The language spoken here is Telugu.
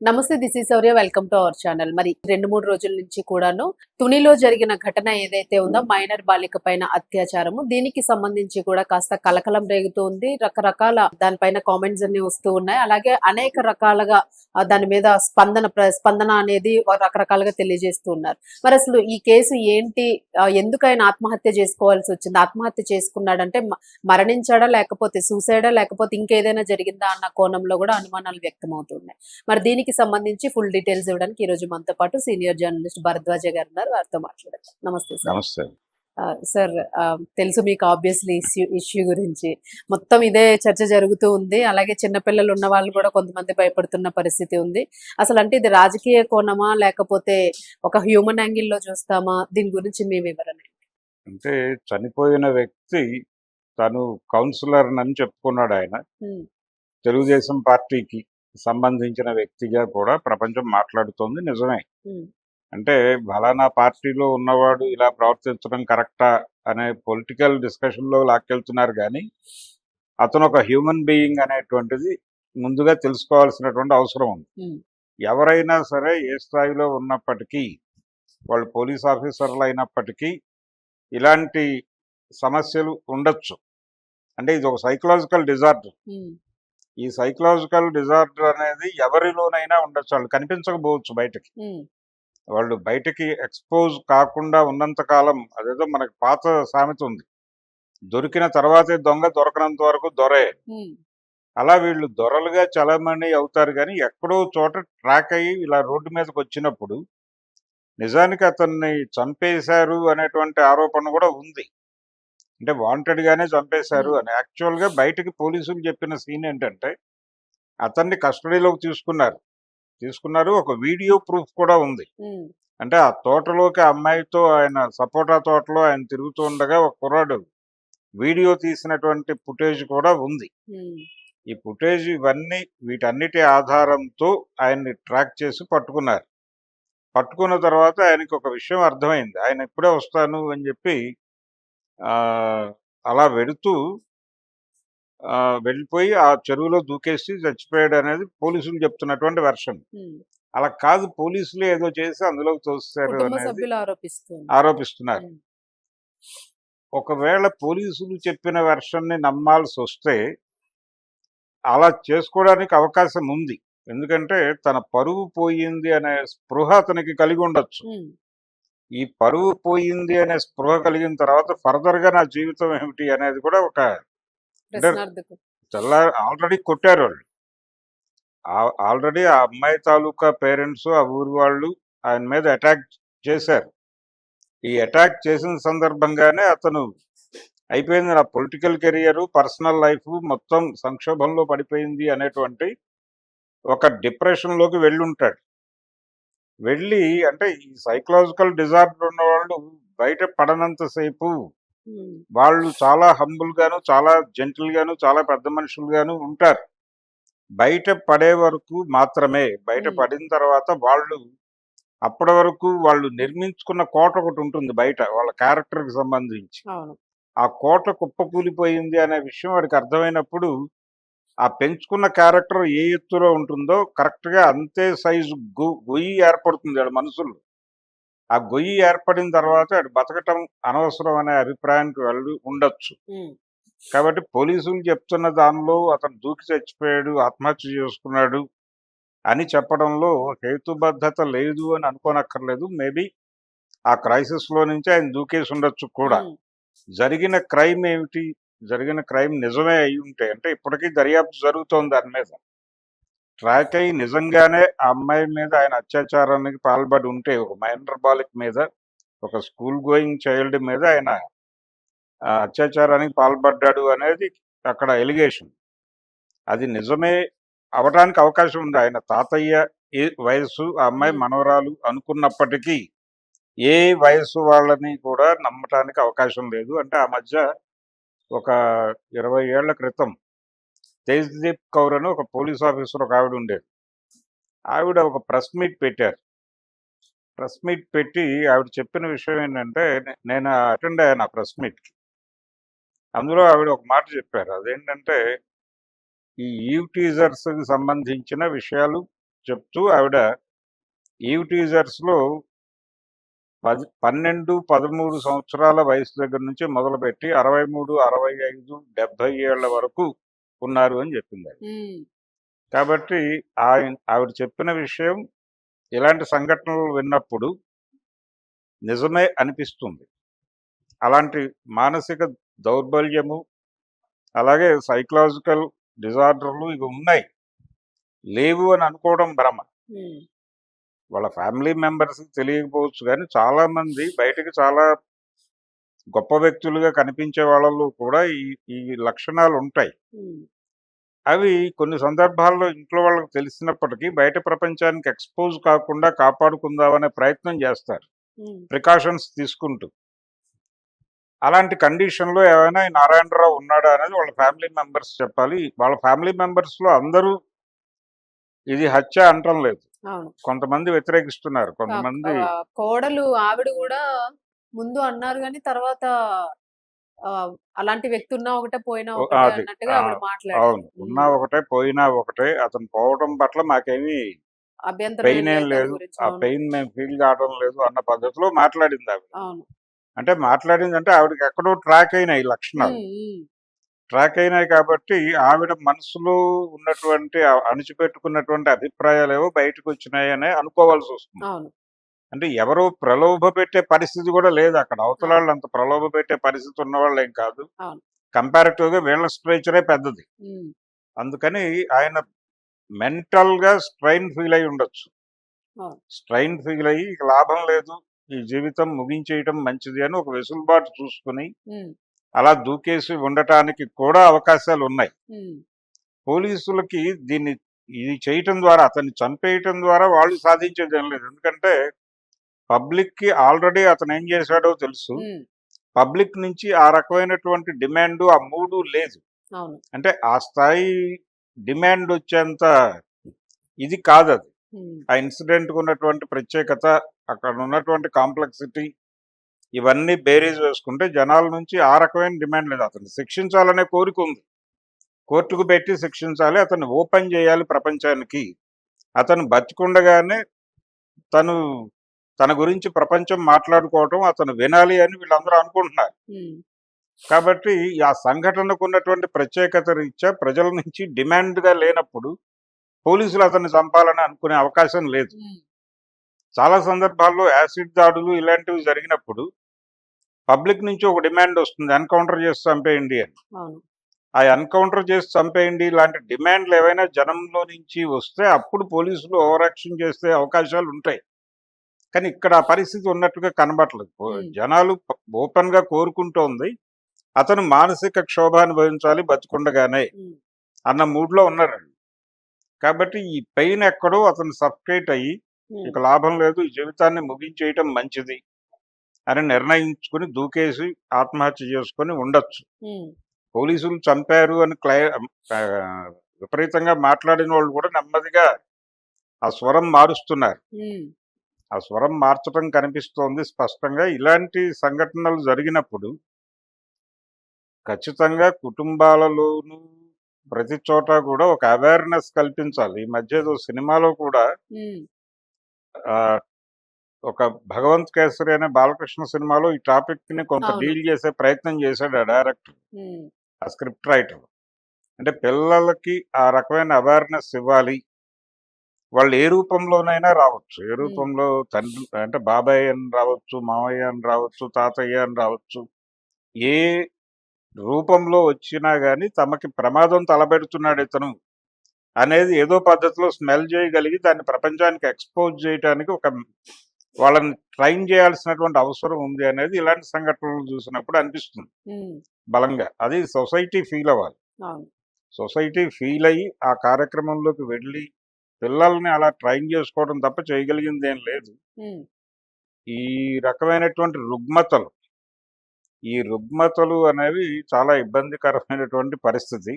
నమస్తే this is Sourya welcome to our channel మరి రెండు మూడు రోజుల నుంచి కూడాను తునిలో జరిగిన ఘటన ఏదైతే ఉందో మైనర్ బాలిక పైన అత్యాచారము. దీనికి సంబంధించి కూడా కాస్త కలకలం రేగుతూ ఉంది. రకరకాల దానిపైన కామెంట్స్ అన్ని వస్తూ ఉన్నాయి. అలాగే అనేక రకాలుగా దాని మీద స్పందన ప్ర- స్పందన అనేది రకరకాలుగా తెలియజేస్తూ ఉన్నారు. మరి అసలు ఈ కేసు ఏంటి? ఎందుకైనా ఎందుకు ఆయన ఆత్మహత్య చేసుకోవాల్సి వచ్చింది? ఆత్మహత్య చేసుకున్నాడంటే మ- మరణించాడా లేకపోతే సూసైడా లేకపోతే ఇంకేదైనా జరిగిందా అన్న కోణంలో కూడా అనుమానాలు వ్యక్తం అవుతున్నాయి మరి దీనికి సంబంధించి ఫుల్ డీటెయిల్స్ ఇవ్వడానికి ఈ రోజు మనతో పాటు సీనియర్ జర్నలిస్ట్ భరద్వాజ గారు ఉన్నారు. వారితో మాట్లాడతాం నమస్తే సార్. నమస్తే. సార్ తెలుసు మీకు ఆబ్వియస్లీ ఇష్యూ ఇష్యూ గురించి. మొత్తం ఇదే చర్చ జరుగుతూ ఉంది. అలాగే చిన్నపిల్లలు ఉన్న వాళ్ళు కూడా కొంతమంది భయపడుతున్న పరిస్థితి ఉంది. అసలు అంటే ఇది రాజకీయ కోణమా లేకపోతే ఒక హ్యూమన్ యాంగిల్లో చూస్తామా? దీని గురించి మీ వివరణ? అంటే చనిపోయిన వ్యక్తి తను కౌన్సిలర్ అని చెప్పుకున్నాడు ఆయన. తెలుగుదేశం పార్టీకి. సంబంధించిన వ్యక్తిగా కూడా ప్రపంచం మాట్లాడుతోంది నిజమే. అంటే ఫలానా పార్టీలో ఉన్నవాడు ఇలా ప్రవర్తించడం కరెక్టా అనే పొలిటికల్ డిస్కషన్లో లాక్కెళ్తున్నారు కానీ అతను ఒక హ్యూమన్ బీయింగ్ అనేటువంటిది ముందుగా తెలుసుకోవాల్సినటువంటి అవసరం ఉంది. ఎవరైనా సరే ఏ స్థాయిలో ఉన్నప్పటికీ వాళ్ళు పోలీస్ ఆఫీసర్లు అయినప్పటికీ ఇలాంటి సమస్యలు ఉండొచ్చు. అంటే ఇది ఒక సైకలాజికల్ డిజార్డర్. ఈ సైకలాజికల్ డిజార్డర్ అనేది ఎవరిలోనైనా ఉండొచ్చు. వాళ్ళు కనిపించకపోవచ్చు బయటకి. వాళ్ళు బయటకి ఎక్స్పోజ్ కాకుండా ఉన్నంత కాలం అదేదో మనకి పాత సామెత ఉంది. దొరికిన తర్వాతే దొంగ దొరకనంత వరకు దొరే. అలా వీళ్ళు దొరలుగా చలమణి అవుతారు కానీ ఎక్కడో చోట ట్రాక్ అయ్యి ఇలా రోడ్డు మీదకి వచ్చినప్పుడు నిజానికి అతన్ని చంపేశారు అనేటువంటి ఆరోపణ కూడా ఉంది. అంటే వాంటెడ్ గానే చంపేశారు. అని. యాక్చువల్గా బయటకి పోలీసులు చెప్పిన సీన్ ఏంటంటే అతన్ని కస్టడీలోకి తీసుకున్నారు. తీసుకున్నారు. ఒక వీడియో ప్రూఫ్ కూడా ఉంది. అంటే ఆ తోటలోకి అమ్మాయితో ఆయన సపోటా తోటలో ఆయన తిరుగుతూ ఉండగా ఒక కుర్రాడు వీడియో తీసినటువంటి ఫుటేజ్ కూడా ఉంది. ఈ ఫుటేజ్ ఇవన్నీ వీటన్నిటి ఆధారంతో ఆయన్ని ట్రాక్ చేసి పట్టుకున్నారు. పట్టుకున్న తర్వాత ఆయనకి ఒక విషయం అర్థమైంది. ఆయన ఇప్పుడే వస్తాను అని చెప్పి అలా వెడుతూ ఆ, వెళ్ళిపోయి ఆ చెరువులో దూకేసి చచ్చిపోయాడు అనేది పోలీసులు చెప్తున్నటువంటి వెర్షన్. అలా కాదు పోలీసులు ఏదో చేసి అందులోకి తోస్తారు కుటుంబ అనేది ఆరోపిస్తున్నారు. ఒకవేళ పోలీసులు చెప్పిన వెర్షన్ని నమ్మాల్సి వస్తే అలా చేసుకోవడానికి అవకాశం ఉంది. ఎందుకంటే తన పరువు పోయింది అనే స్పృహ అతనికి కలిగి ఉండొచ్చు. ఈ పరువు పోయింది అనే స్పృహ కలిగిన తర్వాత ఫర్దర్గా నా జీవితం ఏమిటి అనేది కూడా ఒక తెల్ల ఆల్రెడీ కొట్టారు వాళ్ళు. ఆల్రెడీ ఆ అమ్మాయి తాలూకా పేరెంట్స్ ఆ ఊరి వాళ్ళు ఆయన మీద అటాక్ చేశారు. ఈ అటాక్ చేసిన సందర్భంగానే అతను అయిపోయింది. నా పొలిటికల్ కెరియర్ పర్సనల్ లైఫ్ మొత్తం సంక్షోభంలో పడిపోయింది అనేటువంటి ఒక డిప్రెషన్లోకి వెళ్ళి అంటే ఈ సైకలాజికల్ డిజార్డర్ ఉన్న వాళ్ళు బయట పడనంతసేపు వాళ్ళు చాలా హంబుల్ గాను చాలా జెంటిల్ గాను చాలా పెద్ద మనుషులు గాను ఉంటారు. బయట పడే వరకు మాత్రమే బయట. పడిన తర్వాత వాళ్ళు అప్పటి వరకు వాళ్ళు నిర్మించుకున్న కోట ఒకటి ఉంటుంది బయట వాళ్ళ క్యారెక్టర్కి సంబంధించి. ఆ కోట కుప్పకూలిపోయింది అనే విషయం వాడికి అర్థమైనప్పుడు ఆ పెంచుకున్న క్యారెక్టర్ ఏ ఎత్తులో ఉంటుందో కరెక్ట్గా అంతే సైజు గొయ్యి ఏర్పడుతుంది వాడి మనసులో. ఆ గొయ్యి ఏర్పడిన తర్వాత వాడు బతకటం అనవసరం అనే అభిప్రాయానికి వెళ్ళి ఉండొచ్చు. కాబట్టి పోలీసులు చెప్తున్న దానిలో అతను దూకి చచ్చిపోయాడు ఆత్మహత్య చేసుకున్నాడు అని చెప్పడంలో హేతుబద్ధత లేదు అని అనుకోనక్కర్లేదు. మేబీ ఆ క్రైసిస్లో నుంచి ఆయన దూకేసి ఉండొచ్చు కూడా. జరిగిన క్రైమ్ ఏమిటి? జరిగిన క్రైమ్ నిజమే అయి ఉంటే అంటే ఇప్పటికీ దర్యాప్తు జరుగుతోంది దాని మీద. ట్రాక్ అయి నిజంగానే ఆ అమ్మాయి మీద ఆయన అత్యాచారానికి పాల్పడి ఉంటే ఒక మైనర్ బాలిక మీద ఒక స్కూల్ గోయింగ్ చైల్డ్ మీద ఆయన ఆ, అత్యాచారానికి పాల్పడ్డాడు అనేది అక్కడ ఎలిగేషన్. అది నిజమే అవడానికి అవకాశం ఉంది. ఆయన తాతయ్య ఏ వయసు ఆ అమ్మాయి. మనవరాలు అనుకున్నప్పటికీ ఏ వయసు వాళ్ళని కూడా నమ్మటానికి అవకాశం లేదు. అంటే ఆ మధ్య ఒక ఇరవై ఏళ్ళ క్రితం తేజ్దీప్ కౌర్ అని ఒక పోలీస్ ఆఫీసర్ ఒక ఆవిడ ఉండేది. ఆవిడ ఒక ప్రెస్ మీట్ పెట్టారు. ప్రెస్ మీట్ పెట్టి ఆవిడ చెప్పిన విషయం ఏంటంటే నేను అటెండ్ అయ్యాను ఆ ప్రెస్ మీట్కి అందులో ఆవిడ ఒక మాట చెప్పారు. అదేంటంటే ఈ ఈవ్ టీజర్స్కి సంబంధించిన విషయాలు చెప్తూ ఆవిడ ఈవ్ టీజర్స్లో పది పన్నెండు పదమూడు సంవత్సరాల వయసు దగ్గర నుంచి మొదలుపెట్టి అరవై మూడు అరవై ఐదు డెబ్బై ఏళ్ళ వరకు ఉన్నారు అని చెప్పింది కాబట్టి ఆయన ఆవిడ చెప్పిన విషయం ఇలాంటి సంఘటనలు విన్నప్పుడు నిజమే అనిపిస్తుంది. అలాంటి మానసిక దౌర్బల్యము అలాగే సైకలాజికల్ డిజార్డర్లు ఇవి ఉన్నాయి. లేవు అని అనుకోవడం భ్రమ. వాళ్ళ ఫ్యామిలీ మెంబర్స్ తెలియకపోవచ్చు కానీ చాలా మంది బయటకు చాలా గొప్ప వ్యక్తులుగా కనిపించే వాళ్ళలో కూడా ఈ ఈ లక్షణాలు ఉంటాయి. అవి కొన్ని సందర్భాల్లో ఇంట్లో వాళ్ళకి తెలిసినప్పటికీ బయట ప్రపంచానికి ఎక్స్పోజ్ కాకుండా కాపాడుకుందామనే ప్రయత్నం చేస్తారు. ప్రికాషన్స్ తీసుకుంటూ. అలాంటి కండిషన్లో ఏమైనా నారాయణరావు ఉన్నాడా అనేది వాళ్ళ ఫ్యామిలీ మెంబర్స్ చెప్పాలి. వాళ్ళ ఫ్యామిలీ మెంబర్స్లో అందరూ ఇది హత్య అంటం లేదు. కొంతమంది వ్యతిరేకిస్తున్నారు. కొంతమంది కోడలు ఆవిడ కూడా ముందు అన్నారు కానీ తర్వాత అలాంటి వ్యక్తి ఉన్నా ఒకటే పోయినా అవును. ఉన్నా ఒకటే పోయినా ఒకటే అతను పోవడం పట్ల మాకేమీ పెయిన్ ఏం లేదు. ఆ పెయిన్ మేము ఫీల్ కావడం లేదు అన్న పద్ధతిలో మాట్లాడింది ఆవిడ. అంటే మాట్లాడింది అంటే ఆవిడకి ఎక్కడో ట్రాక్ అయినాయి ఈ లక్షణాలు. ట్రాక్ అయినాయి కాబట్టి ఆవిడ మనసులో ఉన్నటువంటి అణిచిపెట్టుకున్నటువంటి అభిప్రాయాలు ఏవో బయటకు వచ్చినాయి అని అనుకోవాల్సి వస్తుంది. అంటే ఎవరో ప్రలోభ పెట్టే పరిస్థితి కూడా లేదు అక్కడ. అవతల వాళ్ళు అంత ప్రలోభ పెట్టే పరిస్థితి ఉన్న వాళ్ళు ఏం కాదు. కంపారిటివ్గా వీళ్ళ స్ట్రేచరే పెద్దది. అందుకని ఆయన మెంటల్గా స్ట్రైన్ ఫీల్ అయి ఉండొచ్చు. స్ట్రైన్ ఫీల్ అయ్యి లాభం లేదు. ఈ జీవితం ముగించేయటం మంచిది అని ఒక వెసులుబాటు చూసుకుని అలా దూకేసి ఉండటానికి కూడా అవకాశాలు ఉన్నాయి. పోలీసులకి దీన్ని ఇది చేయటం ద్వారా అతన్ని చంపేయటం ద్వారా వాళ్ళు సాధించేది లేదు. ఎందుకంటే పబ్లిక్కి ఆల్రెడీ అతను ఏం చేశాడో తెలుసు. పబ్లిక్ నుంచి ఆ రకమైనటువంటి డిమాండ్ ఆ మూడు లేదు. అంటే ఆ స్థాయి డిమాండ్ వచ్చేంత ఇది కాదు అది ఆ ఇన్సిడెంట్ ఉన్నటువంటి ప్రత్యేకత అక్కడ ఉన్నటువంటి కాంప్లెక్సిటీ ఇవన్నీ బేరీజ్ వేసుకుంటే జనాల నుంచి ఆ రకమైన డిమాండ్ లేదు అతన్ని శిక్షించాలనే కోరిక ఉంది. కోర్టుకు పెట్టి శిక్షించాలి అతన్ని ఓపెన్ చేయాలి ప్రపంచానికి. అతను బతికుండగానే తను తన గురించి ప్రపంచం మాట్లాడుకోవటం అతను వినాలి అని వీళ్ళందరూ అనుకుంటున్నారు. కాబట్టి ఆ సంఘటనకు ఉన్నటువంటి ప్రత్యేకత రీత్యా ప్రజల నుంచి డిమాండ్గా లేనప్పుడు పోలీసులు అతన్ని చంపాలని అనుకునే అవకాశం లేదు. చాలా సందర్భాల్లో యాసిడ్ దాడులు ఇలాంటివి జరిగినప్పుడు పబ్లిక్ నుంచి ఒక డిమాండ్ వస్తుంది ఎన్కౌంటర్ చేసి చంపేయండి అని. ఆ ఎన్కౌంటర్ చేసి చంపేయండి ఇలాంటి డిమాండ్లు ఏవైనా జనంలో నుంచి వస్తే అప్పుడు పోలీసులు ఓవర్ యాక్షన్ చేసే అవకాశాలు ఉంటాయి. కానీ ఇక్కడ ఆ పరిస్థితి ఉన్నట్టుగా కనబడలేదు. జనాలు ఓపెన్గా కోరుకుంటోంది అతను మానసిక క్షోభ అనుభవించాలి బతుకుండగానే అన్న మూడ్లో ఉన్నారండి. కాబట్టి ఈ పెయిన్ ఎక్కడో అతను సఫకేట్ అయ్యి ఇక లాభం లేదు ఈ జీవితాన్ని ముగించేయటం మంచిది. అని నిర్ణయించుకుని దూకేసి ఆత్మహత్య చేసుకొని ఉండొచ్చు. పోలీసులు చంపారు అని క్లై విపరీతంగా మాట్లాడిన వాళ్ళు కూడా నెమ్మదిగా ఆ స్వరం మారుస్తున్నారు. ఆ స్వరం మార్చడం కనిపిస్తోంది స్పష్టంగా. ఇలాంటి సంఘటనలు జరిగినప్పుడు ఖచ్చితంగా కుటుంబాలలోనూ ప్రతి చోట కూడా ఒక అవేర్నెస్ కల్పించాలి. ఈ మధ్య ఏదో సినిమాలో కూడా ఒక భగవంత్ కేసరి అనే బాలకృష్ణ సినిమాలో ఈ టాపిక్ని కొంత. డీల్ చేసే ప్రయత్నం చేశాడు ఆ డైరెక్టర్. ఆ స్క్రిప్ట్ రైటర్. అంటే పిల్లలకి ఆ రకమైన అవేర్నెస్ ఇవ్వాలి. వాళ్ళు ఏ రూపంలోనైనా రావచ్చు. ఏ రూపంలో తండ్రి అంటే బాబాయ్ అని రావచ్చు మామయ్య అని రావచ్చు తాతయ్య అని రావచ్చు. ఏ రూపంలో వచ్చినా గానీ తమకి ప్రమాదం తలబెడుతున్నాడు ఇతను అనేది ఏదో పద్ధతిలో స్మెల్ చేయగలిగి దాన్ని ప్రపంచానికి ఎక్స్పోజ్ చేయడానికి ఒక వాళ్ళని ట్రైన్ చేయాల్సినటువంటి అవసరం ఉంది అనేది ఇలాంటి సంఘటనలు చూసినప్పుడు అనిపిస్తుంది. బలంగా. అది సొసైటీ ఫీల్ అవ్వాలి. సొసైటీ ఫీల్ అయ్యి ఆ కార్యక్రమంలోకి వెళ్ళి పిల్లల్ని అలా ట్రైన్ చేసుకోవడం తప్ప చేయగలిగింది ఏం లేదు. ఈ రకమైనటువంటి రుగ్మతలు ఈ రుగ్మతలు అనేవి చాలా ఇబ్బందికరమైనటువంటి పరిస్థితి.